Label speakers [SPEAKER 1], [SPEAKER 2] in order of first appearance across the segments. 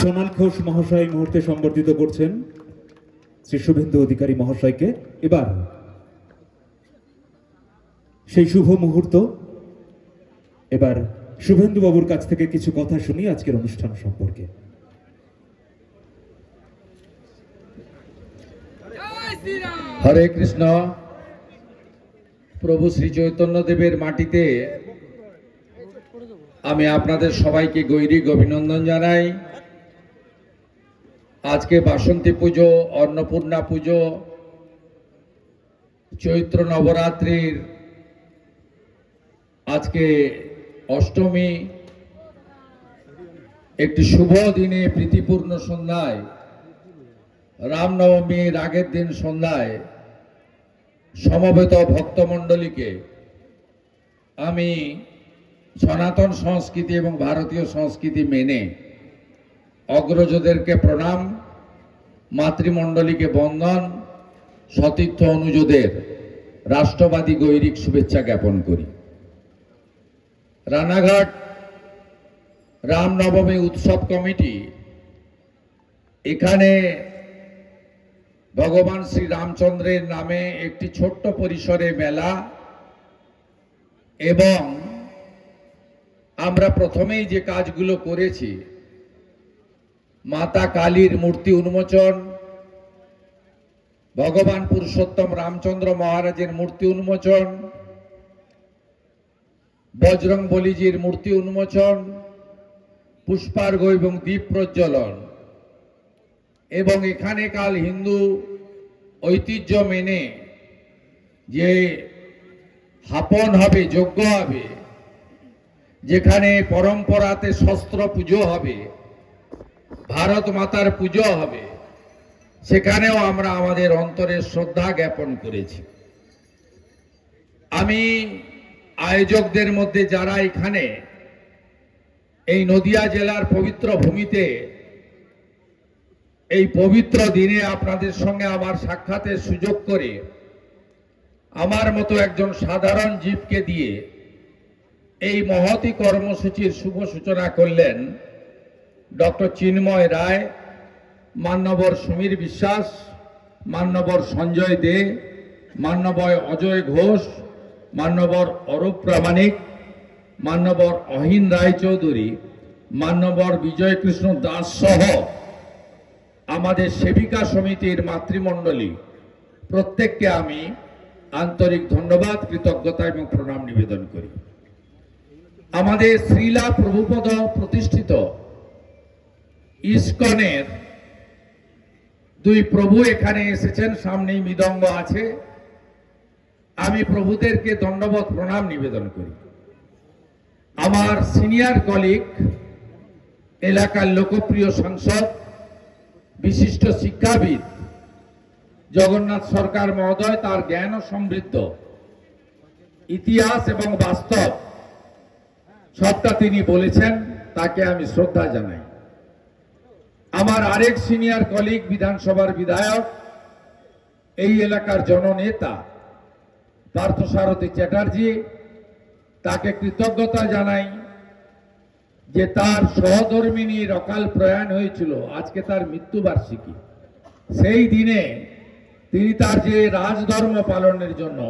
[SPEAKER 1] সোনাল ঘোষ মহাশয় মুহূর্তে সম্বর্ধিত করছেন শ্রী শুভেন্দু অধিকারী মহাশয়কে। এবার সেই শুভ মুহূর্ত। এবার শুভেন্দু বাবুর কাছ থেকে কিছু কথা শুনি আজকের অনুষ্ঠান সম্পর্কে।
[SPEAKER 2] হরে কৃষ্ণ। প্রভু শ্রী চৈতন্য দেবের মাটিতে আমি আপনাদের সবাইকে গৈরিক অভিনন্দন জানাই। আজকে বাসন্তী পুজো, অন্নপূর্ণা পুজো, চৈত্র নবরাত্রির আজকে অষ্টমী, একটি শুভ দিনে প্রীতিপূর্ণ সন্ধ্যায়, রামনবমীর আগের দিন সন্ধ্যায় সমবেত ভক্তমণ্ডলীকে আমি সনাতন সংস্কৃতি এবং ভারতীয় সংস্কৃতি মেনে অগ্রজদেরকে প্রণাম, মাতৃমণ্ডলীকে বন্দন, সতীর্থ অনুজদের রাষ্ট্রবাদী গৈরিক শুভেচ্ছা জ্ঞাপন করি। রানাঘাট রামনবমী উৎসব কমিটি এখানে ভগবান শ্রী রামচন্দ্রের নামে একটি ছোট্ট পরিসরে মেলা এবং আমরা প্রথমেই যে কাজগুলো করেছি মাতা কালীর মূর্তি উন্মোচন, ভগবান পুরুষোত্তম রামচন্দ্র মহারাজের মূর্তি উন্মোচন, বজরং বলিজির মূর্তি উন্মোচন পুষ্পার্ঘ এবং দ্বীপ প্রজ্বলন। এবং এখানে কাল হিন্দু ঐতিহ্য মেনে যে হাপন হবে, যজ্ঞ হবে, যেখানে পরম্পরাতে শস্ত্র পুজো হবে ভারত মাতার পুজো হবে। সেখানেও আমরা আমাদের অন্তরের শ্রদ্ধা জ্ঞাপন করেছি। আমি আয়োজকদের মধ্যে যারা এখানে এই নদিয়া জেলার পবিত্র ভূমিতে এই পবিত্র দিনে আপনাদের সঙ্গে আমার সাক্ষাতের সুযোগ করে আমার মতো একজন সাধারণ জীবকে দিয়ে এই মহতি কর্মসূচির শুভ সূচনা করলেন ডক্টর চিন্ময় রায়, মান্যবর সমীর বিশ্বাস, মান্যবর সঞ্জয় দে মান্যবর অজয় ঘোষ, মান্যবর অরূপ প্রামাণিক, মান্যবর অহিন রায়চৌধুরী, মান্যবর বিজয় কৃষ্ণ দাস সহ আমাদের সেবিকা সমিতির মাতৃমণ্ডলী। প্রত্যেককে আমি আন্তরিক ধন্যবাদ, কৃতজ্ঞতা এবং প্রণাম নিবেদন করি। আমাদের শ্রীলা প্রভুপদ প্রতিষ্ঠিত ইস্কনের দুই প্রভু এখানে এসেছেন, সামনেই মৃদঙ্গ আছে। আমি প্রভুদেরকে দণ্ডবত প্রণাম নিবেদন করি। আমার সিনিয়র কলিগ, এলাকার লোকপ্রিয় সাংসদ, বিশিষ্ট শিক্ষাবিদ, জগন্নাথ সরকার মহোদয়, তার জ্ঞান ও সমৃদ্ধ, ইতিহাস এবং বাস্তব, সবটা তিনি বলেছেন, তাকে আমি শ্রদ্ধা জানাই। আমার আরেক সিনিয়র কলিগ বিধানসভার বিধায়ক, এই এলাকার জননেতা পার্থসারথী চ্যাটার্জি, তাকে কৃতজ্ঞতা জানাই যে তার সহধর্মিনীর অকাল প্রয়াণ হয়েছিল, আজকে তার মৃত্যুবার্ষিকী। সেই দিনে তিনি তার যে রাজধর্ম পালনের জন্য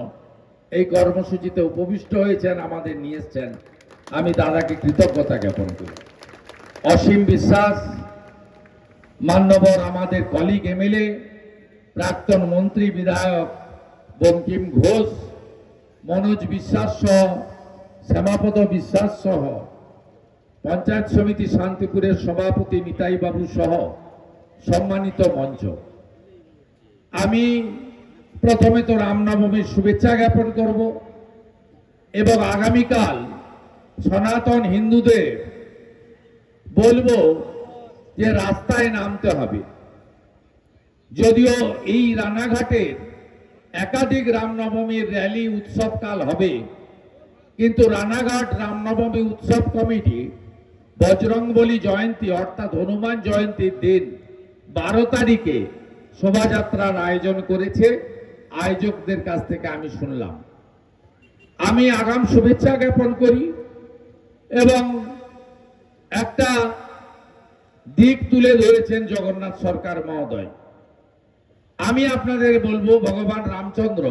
[SPEAKER 2] এই কর্মসূচিতে উপবিষ্ট হয়েছেন, আমাদের নিয়ে এসছেন। আমি দাদাকে কৃতজ্ঞতা জ্ঞাপন করি। অসীম বিশ্বাস মান্যবর আমাদের কলিগ এমএলএ প্রাক্তন মন্ত্রী বিধায়ক বঙ্কিম ঘোষ, মনোজ বিশ্বাস সহ, শ্যামাপদ বিশ্বাস সহ, পঞ্চায়েত সমিতি শান্তিপুরের সভাপতি নিতাই বাবু সহ সম্মানিত মঞ্চ। আমি প্রথমে তো রামনবমীর শুভেচ্ছা জ্ঞাপন করব এবং আগামীকাল সনাতন হিন্দুদের বলব যে রাস্তায় নামতে হবে। যদিও এই রানাঘাটের একাধিক রামনবমীর র্যালি উৎসবকাল হবে, কিন্তু রানাঘাট রামনবমী উৎসব কমিটি বজরংবলী জয়ন্তী অর্থাৎ হনুমান জয়ন্তীর দিন বারো তারিখে শোভাযাত্রার আয়োজন করেছে। আয়োজকদের কাছ থেকে আমি শুনলাম। আমি আগাম শুভেচ্ছা জ্ঞাপন করি এবং একটা দিক তুলে ধরেছেন জগন্নাথ সরকার মহোদয়। আমি আপনাদের বলব, ভগবান রামচন্দ্র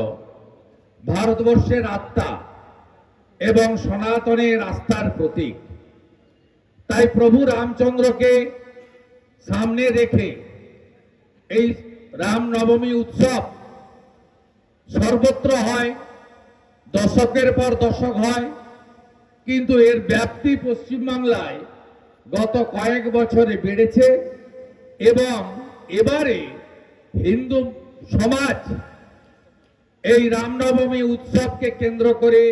[SPEAKER 2] ভারতবর্ষের আত্মা এবং সনাতনের আস্থার প্রতীক। তাই প্রভু রামচন্দ্রকে সামনে রেখে এই রামনবমী উৎসব সর্বত্র হয়, দশকের পর দশক হয়, কিন্তু এর ব্যাপ্তি পশ্চিমবাংলায় গত কয়েক বছরে বেড়েছে এবং এবারে হিন্দু সমাজ এই রামনবমী উৎসবকে কেন্দ্র করে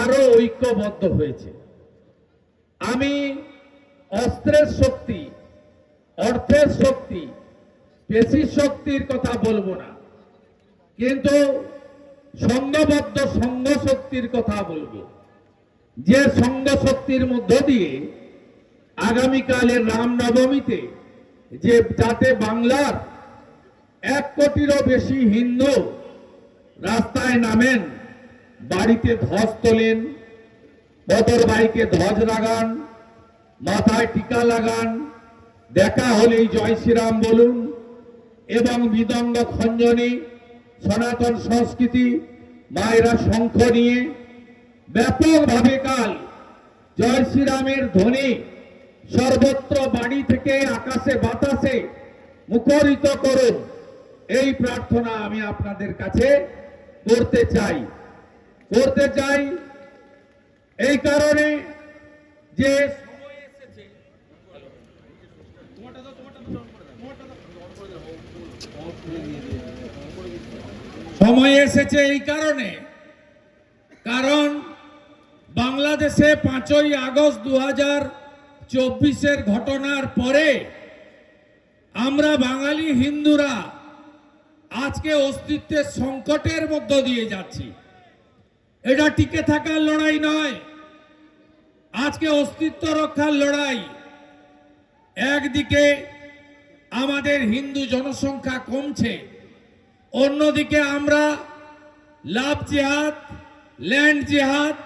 [SPEAKER 2] আরও ঐক্যবদ্ধ হয়েছে। আমি অস্ত্রের শক্তি, অর্থের শক্তি, পেশির শক্তির কথা বলব না, কিন্তু সংঘবদ্ধ সংঘ শক্তির কথা বলব। যে সংঘ শক্তির মধ্য দিয়ে আগামীকালের রামনবমীতে যে যাতে বাংলার এক কোটিরও বেশি হিন্দু রাস্তায় নামেন, বাড়িতে ধ্বজ তোলেন, মোটর বাইকে ধ্বজ লাগান মাথায় টিকা লাগান, দেখা হলেই জয় শ্রীরাম বলুন এবং বিদঙ্গ খঞ্জনী সনাতন সংস্কৃতি, মায়েরা শঙ্খ নিয়ে ব্যাপকভাবে কাল জয় শ্রীরামের ধ্বনি সর্বত্র বাড়ি থেকে আকাশে বাতাসে মুখরিত করুন। এই প্রার্থনা আমি আপনাদের কাছে করতে চাই। করতে চাই এই কারণে যে সময় এসেছে। সময় এসেছে এই কারণে। কারণ বাংলাদেশে পাঁচই আগস্ট দু হাজার চব্বিশের ঘটনার পরে আমরা বাঙালি হিন্দুরা আজকে অস্তিত্বের সংকটের মধ্য দিয়ে যাচ্ছি। এটা টিকে থাকার লড়াই নয়। আজকে অস্তিত্ব রক্ষার লড়াই। একদিকে আমাদের হিন্দু জনসংখ্যা কমছে, অন্যদিকে আমরা লাভ জেহাদ, ল্যান্ড জেহাদ,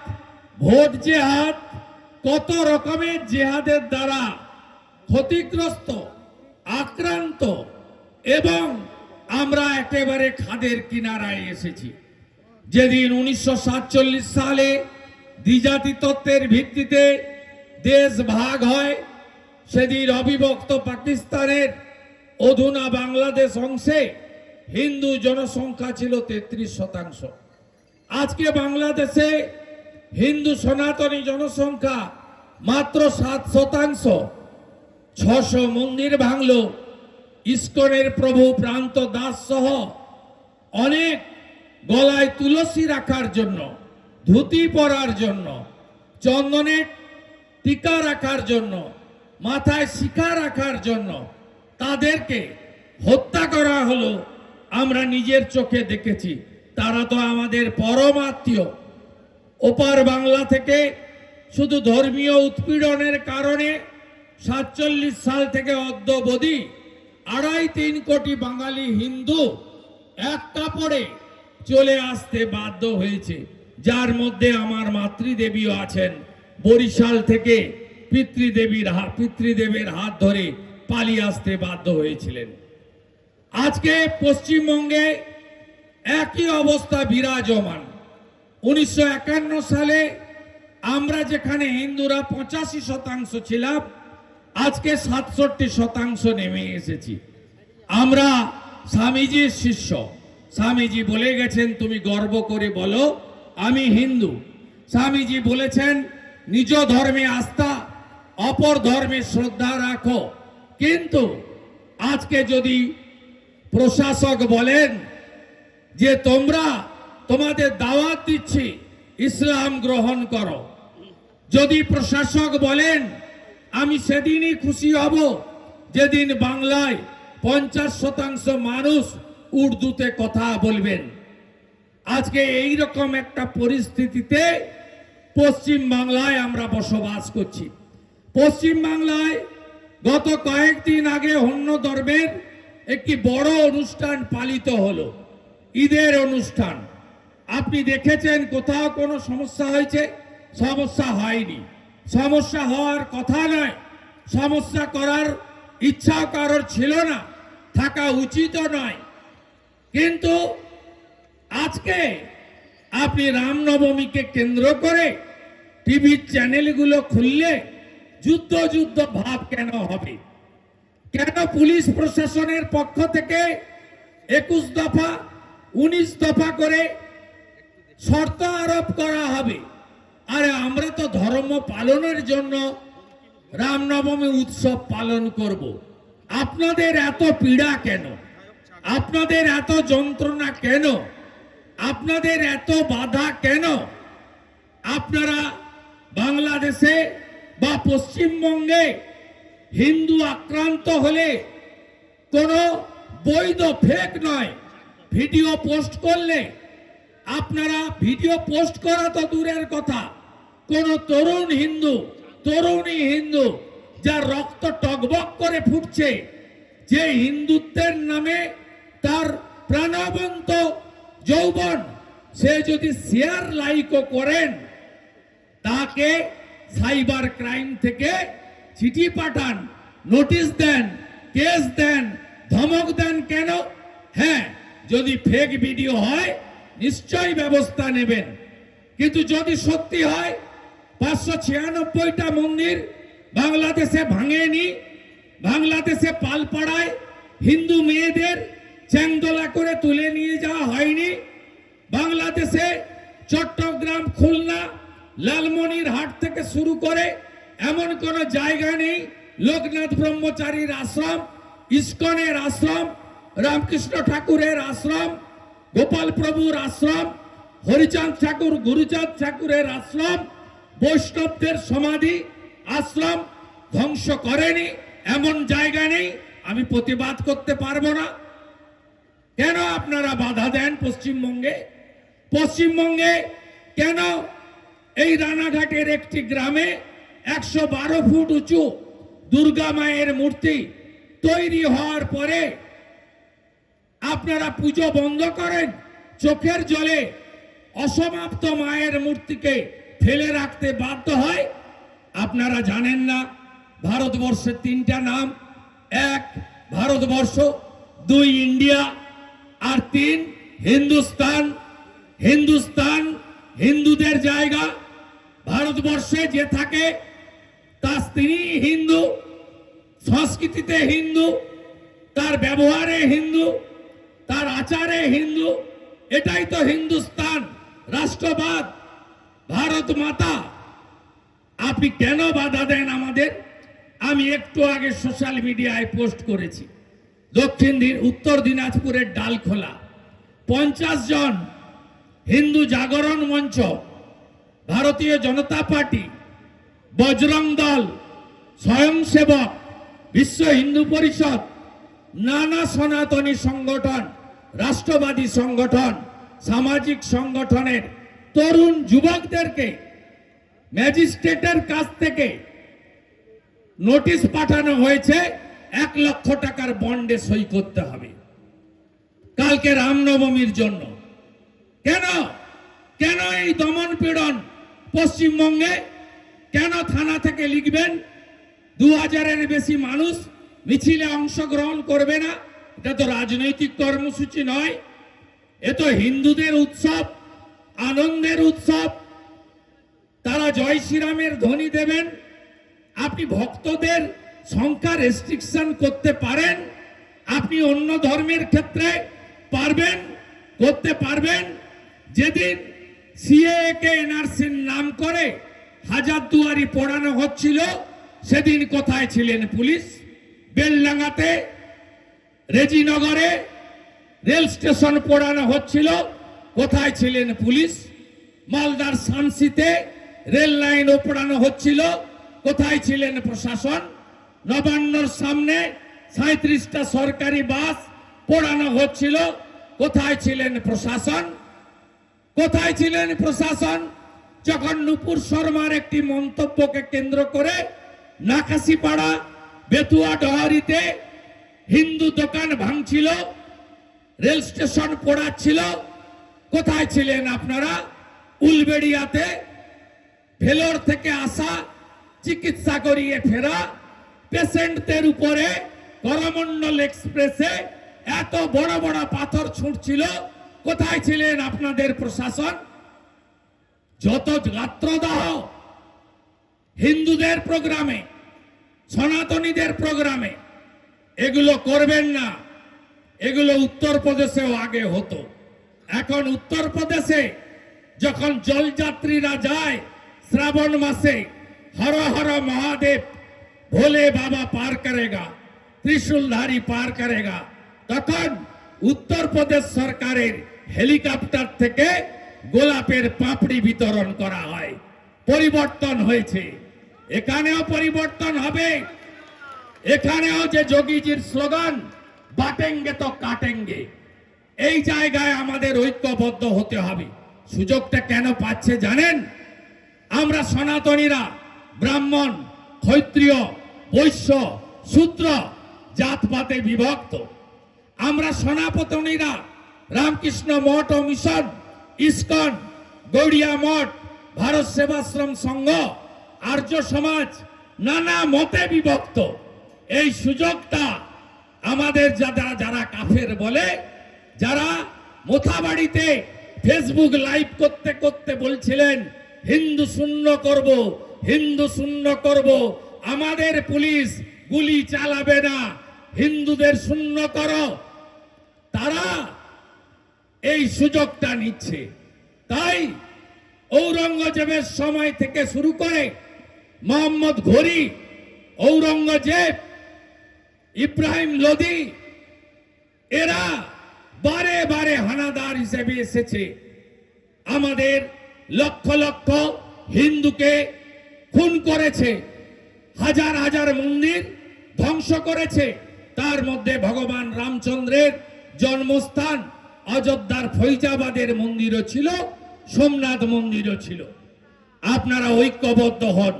[SPEAKER 2] ভোট জেহাদ কত রকমের জেহাদের দ্বারা ক্ষতিগ্রস্ত, আক্রান্ত এবং আমরা একেবারে খাদের কিনারায় এসেছি। যেদিন উনিশশো সাতচল্লিশ সালে দ্বিজাতি তত্ত্বের ভিত্তিতে দেশ ভাগ হয়, সেদিন অবিভক্ত পাকিস্তানের অধুনা বাংলাদেশ অংশে হিন্দু জনসংখ্যা ছিল তেত্রিশ শতাংশ। আজকে বাংলাদেশে হিন্দু সনাতনী জনসংখ্যা মাত্র সাত শতাংশ। ছশো মন্দির ভাঙল। ইস্কনের প্রভু প্রান্ত দাস সহ অনেক গলায় তুলসী রাখার জন্য, ধুতি পরার জন্য চন্দনের টিকা রাখার জন্য, মাথায় শিখা রাখার জন্য তাদেরকে হত্যা করা হলো। আমরা নিজের চোখে দেখেছি। তারা তো আমাদের পরমাত্মীয় ওপার বাংলা থেকে শুধু ধর্মীয় উৎপীড়নের কারণে সাতচল্লিশ সাল থেকে অদ্যবধি আড়াই তিন কোটি বাঙালি হিন্দু এক কাপড়ে চলে আসতে বাধ্য হয়েছে। যার মধ্যে আমার মাতৃদেবীও আছেন। বরিশাল থেকে পিতৃদেবীর হাত পিতৃদেবের হাত ধরে পালিয়ে আসতে বাধ্য হয়েছিলেন। আজকে পশ্চিমবঙ্গে একই অবস্থা বিরাজমান। উনিশশো একান্ন সালে আমরা যেখানে হিন্দুরা পঁচাশি শতাংশ ছিলাম, আজকে সাতষট্টি শতাংশ নেমে এসেছি। আমরা স্বামীজির শিষ্য। স্বামীজি বলে গেছেন, তুমি গর্ব করে বলো, আমি হিন্দু। স্বামীজি বলেছেন, নিজ ধর্মে আস্থা, অপর ধর্মে শ্রদ্ধা রাখো। কিন্তু আজকে যদি প্রশাসক বলেন যে তোমরা তোমাদের দাওয়াত দিচ্ছি, ইসলাম গ্রহণ করো। যদি প্রশাসক বলেন, আমি সেদিনই খুশি হব যেদিন বাংলায় পঞ্চাশ শতাংশ মানুষ উর্দুতে কথা বলবেন। আজকে এই রকম একটা পরিস্থিতিতে পশ্চিম বাংলায় আমরা বসবাস করছি। পশ্চিম বাংলায় গত কয়েকদিন আগে অন্য ধর্মের একটি বড় অনুষ্ঠান পালিত হলো। ঈদের অনুষ্ঠান। আপনি দেখেছেন কোথাও কোনো সমস্যা হয়েছে? সমস্যা হয়নি। সমস্যা হওয়ার কথা নয়। সমস্যা করার ইচ্ছা কারোর ছিল না, থাকা উচিতও নয়। কিন্তু আজকে আপনি রামনবমীকে কেন্দ্র করে টিভির চ্যানেলগুলো খুললে যুদ্ধ যুদ্ধ ভাব কেন হবে? কেন পুলিশ প্রশাসনের পক্ষ থেকে একুশ দফা, উনিশ দফা করে শর্ত আরোপ করা হবে। আরে আমরা তো ধর্ম পালনের জন্য রামনবমী উৎসব পালন করব। আপনাদের এত পীড়া কেন? আপনাদের এত যন্ত্রণা কেন? আপনাদের এত বাধা কেন? আপনারা বাংলাদেশে বা পশ্চিমবঙ্গে হিন্দু আক্রান্ত হলে কোনো বৈধ ফেক নয়। ভিডিও পোস্ট করলে আপনারা ভিডিও পোস্ট করা তো দূরের কথা। কোন তরুণ হিন্দু, তরুণী হিন্দু, যার রক্ত টকবক করে ফুটছে, যে হিন্দুত্বের নামে তার প্রাণবন্ত যৌবন, সে যদি শেয়ার লাইকও করেন, তাকে সাইবার ক্রাইম থেকে চিঠি পাঠান নোটিশ দেন কেস দেন, ধমক দেন কেন? হ্যাঁ যদি ফেক ভিডিও হয় নিশ্চয়ই ব্যবস্থা নেবেন। কিন্তু যদি সত্যি হয়, পাঁচশো ছিয়ানব্বইটা মন্দির বাংলাদেশে ভাঙেনি, বাংলাদেশে পালপাড়ায় হিন্দু মেয়েদের চ্যাংদোলা করে তুলে নিয়ে যাওয়া হয়নি, বাংলাদেশে চট্টগ্রাম, খুলনা, লালমনির হাট থেকে শুরু করে এমন কোন জায়গা নেই, লোকনাথ ব্রহ্মচারীর আশ্রম, ইস্কনের আশ্রম, রামকৃষ্ণ ঠাকুরের আশ্রম গোপাল প্রভুর আশ্রম, হরিচাঁদ ঠাকুর, গুরুচাঁদ ঠাকুরের আশ্রম, বৈষ্ণবদের সমাধি, আশ্রম ধ্বংস করেনি, এমন জায়গা নেই, আমি প্রতিবাদ করতে পারব না। কেন আপনারা বাধা দেন পশ্চিমবঙ্গে? পশ্চিমবঙ্গে কেন এই রানাঘাটের একটি গ্রামে একশো বারো ফুট উঁচু দুর্গা মায়ের মূর্তি তৈরি হওয়ার পরে আপনারা পুজো বন্ধ করেন, চোখের জলে অসমাপ্ত মায়ের মূর্তিকে ফেলে রাখতে বাধ্য হয়। আপনারা জানেন না, ভারতবর্ষের তিনটা নাম, এক ভারতবর্ষ, দুই ইন্ডিয়া, আর তিন হিন্দুস্তান। হিন্দুস্তান, হিন্দুদের জায়গা। ভারতবর্ষে যে থাকে তা তিনি হিন্দু, সংস্কৃতিতে হিন্দু, তার ব্যবহারে হিন্দু তার আচারে হিন্দু, এটাই তো হিন্দুস্তান, রাষ্ট্রবাদ, ভারত মাতা। আপনি কেন বাধা দেন আমাদের? আমি একটু আগে সোশ্যাল মিডিয়ায় পোস্ট করেছি। দক্ষিণ দিন- উত্তর দিনাজপুরের ডালখোলা। পঞ্চাশ জন হিন্দু জাগরণ মঞ্চ, ভারতীয় জনতা পার্টি, বজরং দল, স্বয়ংসেবক, বিশ্ব হিন্দু পরিষদ, নানা সনাতনী সংগঠন রাষ্ট্রবাদী সংগঠন, সামাজিক সংগঠনের তরুণ যুবকদেরকে, ম্যাজিস্ট্রেটের কাছ থেকে নোটিশ পাঠানো হয়েছে, এক লক্ষ টাকার বন্ডে সই করতে হবে। কালকে রামনবমীর জন্য। কেন? কেন এই দমন পীড়ন পশ্চিমবঙ্গে? কেন থানা থেকে লিখবেন, দু হাজারের বেশি মানুষ মিছিলে অংশগ্রহণ করবে না? এটা তো রাজনৈতিক কর্মসূচি নয়। এ তো হিন্দুদের উৎসব, আনন্দের উৎসব। তারা জয় শ্রীরামের ধ্বনি দেবেন। আপনি ভক্তদের সংখ্যা রেস্ট্রিকশন করতে পারেন। আপনি অন্য ধর্মের ক্ষেত্রে পারবেন, করতে পারবেন। যেদিন সিএ কে এনআরসির নাম করে হাজার দুয়ারি পড়ানো হচ্ছিল, সেদিন কোথায় ছিলেন পুলিশ? বেলডাঙ্গাতে রেজিনগরে রেল স্টেশন পোড়ানো হচ্ছিল। কোথায় ছিলেন পুলিশ? মালদার সানসিতে রেল লাইন পোড়ানো হচ্ছিল। কোথায় ছিলেন প্রশাসন? নবান্নর সামনে সাঁত্রিশটা সরকারি বাস পোড়ানো হচ্ছিল। কোথায় ছিলেন প্রশাসন? কোথায় ছিলেন প্রশাসন? যখন নুপুর শর্মার একটি মন্তব্যকে কেন্দ্র করে নাকাশিপাড়া, বেতুয়া ডহারিতে হিন্দু দোকান ভাঙছিল, রেল স্টেশন পোড়াচ্ছিল। কোথায় ছিলেন আপনারা? উলবেড়িয়াতে। ভেলোর থেকে আসা, চিকিৎসা করিয়ে ফেরা। পেশেন্টদের উপরে করমণ্ডল এক্সপ্রেসে এত বড় বড় পাথর ছুটছিল। কোথায় ছিলেন আপনাদের প্রশাসন? যত গাত্রদাহ হিন্দুদের প্রোগ্রামে, সনাতনীদের প্রোগ্রামে এগুলো করবেন না। এগুলো উত্তরপ্রদেশেও আগে হতো। এখন উত্তরপ্রদেশে যখন জলযাত্রীরা যায় শ্রাবণ মাসে, হর হর মহাদেব ভোলে বাবা পার করেগা, ত্রিশূলধারী পার করেগা, তখন উত্তরপ্রদেশ সরকারের হেলিকপ্টার থেকে গোলাপের পাপড়ি বিতরণ করা হয়। পরিবর্তন হয়েছে। এখানেও পরিবর্তন হবে। এখানেও যে যোগীজির স্লোগান, বাটেঙ্গে তো কাটেঙ্গে। এই জায়গায় আমাদের ঐক্যবদ্ধ হতে হবে। সুযোগটা কেন পাচ্ছে জানেন? আমরা সনাতনীরা, ব্রাহ্মণ, ক্ষত্রিয়, বৈশ্য, শূদ্র, জাতপাতে বিভক্ত। আমরা সনাতনীরা, রামকৃষ্ণ মঠ ও মিশন, ইস্কন, গৌড়িয়া মঠ, ভারত সেবাশ্রম সংঘ, আর্য সমাজ, নানা মতে বিভক্ত। এই সুযোগটা আমাদের যারা যারা কাফের বলে, যারা মোথাবাড়িতে ফেসবুক লাইভ করতে করতে বলছিলেন, হিন্দু শূন্য করব, হিন্দু শূন্য করব, আমাদের পুলিশ গুলি চালাবে না, হিন্দুদের শূন্য করো। তারা এই সুযোগটা নিচ্ছে। তাই ঔরঙ্গজেবের সময় থেকে শুরু করে মোহাম্মদ ঘড়ি ঔরঙ্গজেব ইব্রাহিম লোদি, এরা বারে বারে হানাদার হিসেবে এসেছে। আমাদের লক্ষ লক্ষ হিন্দুকে খুন করেছে, হাজার হাজার মন্দির ধ্বংস করেছে। তার মধ্যে ভগবান রামচন্দ্রের জন্মস্থান অযোধ্যার ফৈজাবাদের মন্দিরও ছিল, সোমনাথ মন্দিরও ছিল। আপনারা ঐক্যবদ্ধ হন।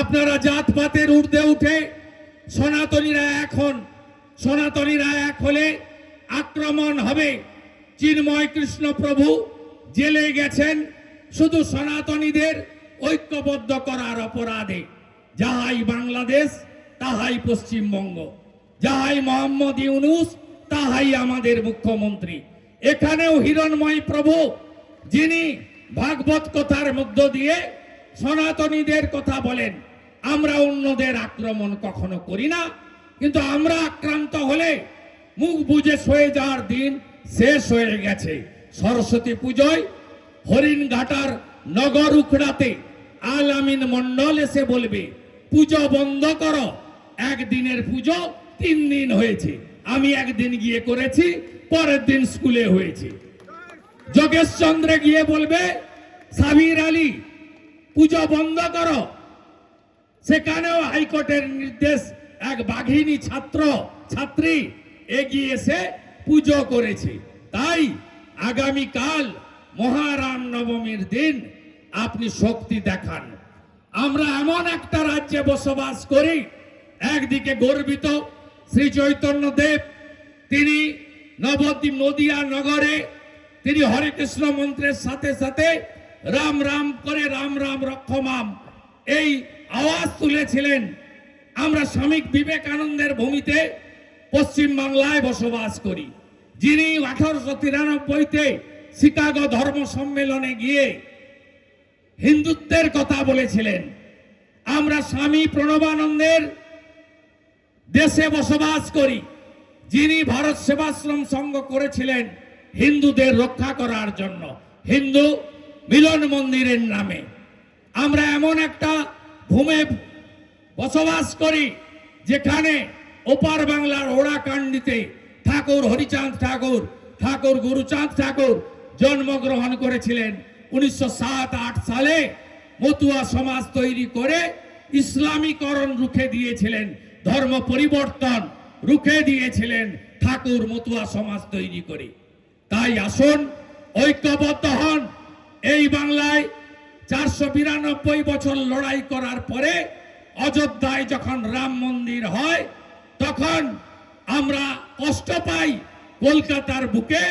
[SPEAKER 2] আপনারা জাতপাতের ঊর্ধ্বে উঠে সনাতনীরা এখন সনাতনীরা এক হলে আক্রমণ হবে। চিন্ময় কৃষ্ণ প্রভু জেলে গেছেন। শুধু সনাতনীদের ঐক্যবদ্ধ করার অপরাধে। যাহাই বাংলাদেশ, তাহাই পশ্চিমবঙ্গ। যাহাই মোহাম্মদ ইউনুস, তাহাই আমাদের মুখ্যমন্ত্রী। এখানেও হিরণময় প্রভু, যিনি ভাগবত কথার মধ্য দিয়ে সনাতনীদের কথা বলেন। আমরা অন্যদের আক্রমণ কখনো করি না, কিন্তু আমরা আক্রান্ত হলে মুখ বুঝে সয়ে যাওয়ার দিন শেষ হয়ে গেছে। সরস্বতী পুজোয় হরিণঘাটার নগর উখড়াতে আল আমিন মন্ডল এসে বলবে, পুজো বন্ধ করো, একদিনের পুজো তিন দিন হয়েছে। আমি একদিন গিয়ে করেছি, পরের দিন স্কুলে হয়েছে। যোগেশ চন্দ্রে গিয়ে বলবে, সাবির আলী, পুজো বন্ধ করো সেখানেও হাইকোর্টের নির্দেশ, এক বাঘিনী ছাত্র, ছাত্রী এগিয়ে এসে পুজো করেছে। তাই আগামীকাল মহারাম নবমীর দিন আপনি শক্তি দেখান। আমরা এমন একটা রাজ্যে বসবাস করি, একদিকে গর্বিত শ্রী চৈতন্য দেব, তিনি নবদ্বীপ নদিয়া নগরে, তিনি হরেকৃষ্ণ মন্ত্রের সাথে সাথে রাম রাম করে রাম রাম রক্ষমাম। এই আওয়াজ তুলেছিলেন আমরা স্বামী বিবেকানন্দের ভূমিতে পশ্চিম বাংলায় বসবাস করি, যিনি আঠারোশো তিরানব্বইতে শিকাগো ধর্ম সম্মেলনে গিয়ে হিন্দুত্বের কথা বলেছিলেন, আমরা স্বামী প্রণবানন্দের দেশে বসবাস করি, যিনি ভারত সেবাশ্রম সংঘ করেছিলেন হিন্দুদের রক্ষা করার জন্য, হিন্দু মিলন মন্দিরের নামে। আমরা এমন একটা ভূমে বসবাস করি, যেখানে ওপার বাংলার ওড়াকান্ডিতে ঠাকুর হরিচাঁদ ঠাকুর ঠাকুর গুরুচাঁদ ঠাকুর জন্মগ্রহণ করেছিলেন। উনিশশো সাত, আট সালে মতুয়া সমাজ তৈরি করে ইসলামীকরণ রুখে দিয়েছিলেন, ধর্ম পরিবর্তন রুখে দিয়েছিলেন, ঠাকুর মতুয়া সমাজ তৈরি করে। তাই আসুন, ঐক্যবদ্ধ হন, এই বাংলায় চারশো বিরানব্বই বছর লড়াই করার পরে অযোধ্যায় যখন রাম মন্দির হয়, তখন আমরা কষ্ট পাই কলকাতার বুকে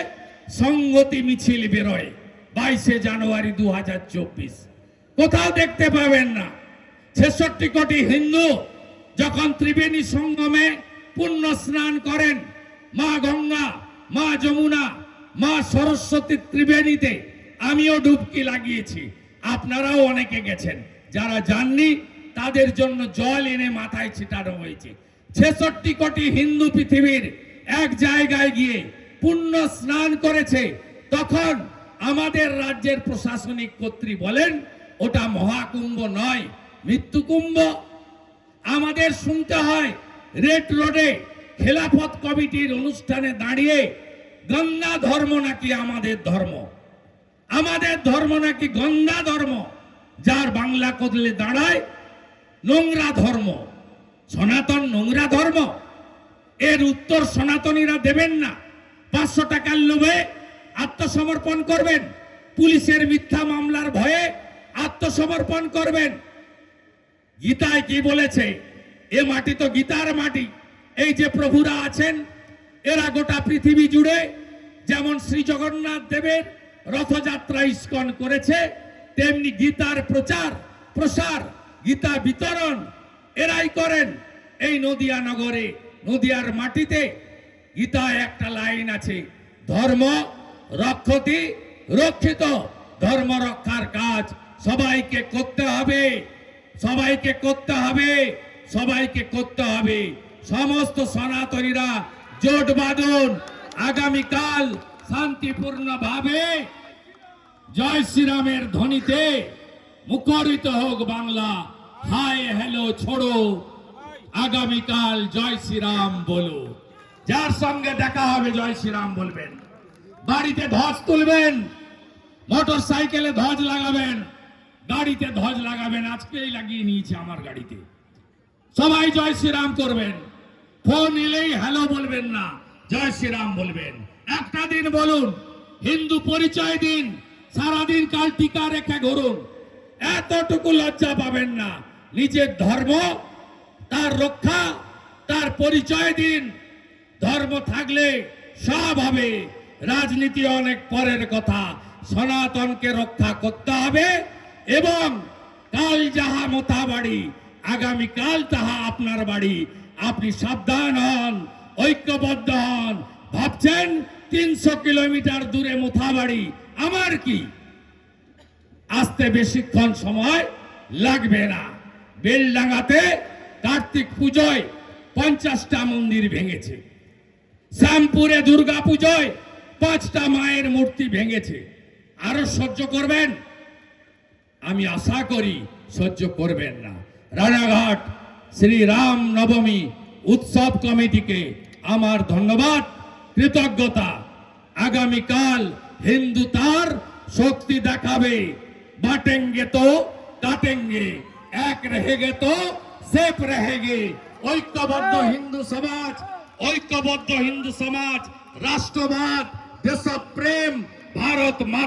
[SPEAKER 2] সংগতি মিছিল বেরোয় বাইশে জানুয়ারি দু হাজার চব্বিশ। কোথাও দেখতে পাবেন না। ছেষট্টি কোটি হিন্দু যখন ত্রিবেণী সঙ্গমে পুণ্য স্নান করেন, মা গঙ্গা, মা যমুনা, মা সরস্বতী ত্রিবেণীতে, আমিও ডুবকি লাগিয়েছি। আপনারাও অনেকে গেছেন। যারা যাননি, তাদের জন্য জল এনে মাথায় ছিটানো হয়েছে। ছেষট্টি কোটি হিন্দু পৃথিবীর এক জায়গায় গিয়ে পুণ্য স্নান করেছে, তখন আমাদের রাজ্যের প্রশাসনিক কর্তৃ বলেন, ওটা মহাকুম্ভ নয়, মৃত্যুকুম্ভ। আমাদের শুনতে হয়, রেড রোডে খেলাফত কমিটির অনুষ্ঠানে দাঁড়িয়ে গঙ্গা ধর্ম নাকি আমাদের ধর্ম? আমাদের ধর্ম নাকি গঙ্গা ধর্ম? যার বাংলা কদলে দাঁড়ায় নোংরা ধর্ম। সনাতন নোংরা ধর্ম। এর উত্তর সনাতনীরা দেবেন না। পাঁচশো টাকার লোভে আত্মসমর্পণ করবেন। পুলিশের মিথ্যা মামলার ভয়ে আত্মসমর্পণ করবেন। গীতায় কি বলেছে? এ মাটি তো গীতার মাটি। এই যে প্রভুরা আছেন, এরা গোটা পৃথিবী জুড়ে যেমন শ্রী জগন্নাথ দেবের রথযাত্রা ইস্কন করেছে, তেমনি গীতার প্রচার, প্রসার, গীতা বিতরণ, এরাই করেন এই নদিয়া নগরে। নদিয়ার মাটিতে গীতায় একটা লাইন আছে, ধর্ম রক্ষতি রক্ষিত, ধর্ম রক্ষার কাজ সবাইকে করতে হবে, সবাইকে করতে হবে, সবাইকে করতে হবে। সমস্ত সনাতনীরা জোট বাঁধুন, আগামীকাল শান্তিপূর্ণ ভাবে জয় শ্রীরামের ধ্বনিতে মুখরিত হোক বাংলা। হায়, হ্যালো, ছোড়ো। আগামীকাল জয় শ্রীরাম বলো। যার সঙ্গে দেখা হবে, জয় শ্রীরাম বলবেন। বাড়িতে ধ্বজ তুলবেন মোটর সাইকেলে ধ্বজ লাগাবেন, গাড়িতে ধ্বজ লাগাবেন। আজকেই লাগিয়ে নিয়েছে আমার গাড়িতে। সবাই জয় শ্রীরাম করবেন। ফোন এলেই হ্যালো বলবেন না, জয় শ্রীরাম বলবেন। একটা দিন বলুন, হিন্দু পরিচয় দিন, সারাদিন কাল টিকা রেখে ঘুরুন। এতটুকু লজ্জা পাবেন না। নিজের ধর্ম, তার রক্ষা, তার পরিচয় দিন। ধর্ম থাকলে সব হবে। রাজনীতি অনেক পরের কথা। সনাতনকে রক্ষা করতে হবে এবং কাল যাহা মোতা বাড়ি, আগামীকাল তাহা আপনার বাড়ি। আপনি সাবধান হন, ঐক্যবদ্ধ হন। ভাবছেন তিনশো কিলোমিটার দূরে মুথাবাড়ি, আমার কি? আসতে বেশিক্ষণ সময় লাগবে না। বেলডাঙ্গাতে কার্তিক পুজোয় পঞ্চাশটা মন্দির ভেঙেছে। শ্যামপুরে দুর্গা পুজোয় পাঁচটা মায়ের মূর্তি ভেঙেছে। আরও সহ্য করবেন? আমি আশা করি সহ্য করবেন না। রানাঘাট শ্রী রাম নবমী উৎসব কমিটিকে আমার ধন্যবাদ। কৃতজ্ঞতা। আগামীকাল হিন্দু তার শক্তি দেখাবে। বাটেঙ্গে তো কাটেঙ্গে, এক রেহেগে তো সেফ রেহেগে। ঐক্যবদ্ধ হিন্দু সমাজ, ঐক্যবদ্ধ হিন্দু সমাজ, রাষ্ট্রবাদ, দেশপ্রেম, ভারত মাতা